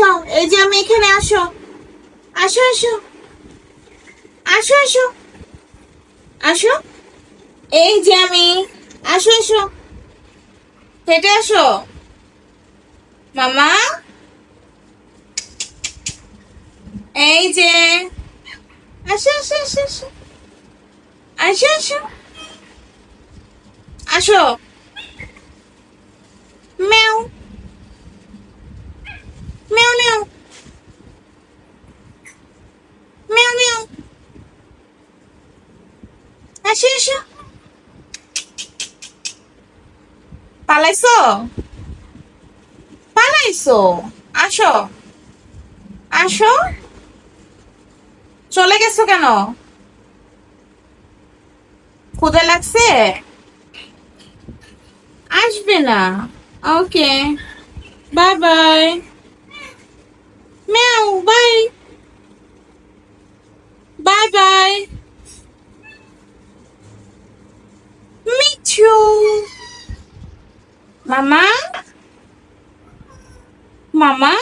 আসো, এই যে আমি এখানে, আসো। আসো আসো। আসো আসো। আসো। এই যে আমি। আসো আসো। হেঁটে আসো। মামা। এই যে। আসো আসো আসো আসো। আসো আসো। আসো। আসো আসো পালাইছো পালাইছো আসো আসো চলে গেছো কেন ক্ষুদা লাগছে আসবে না ওকে বাই বাই ম্যাও মিঠু মামা মামা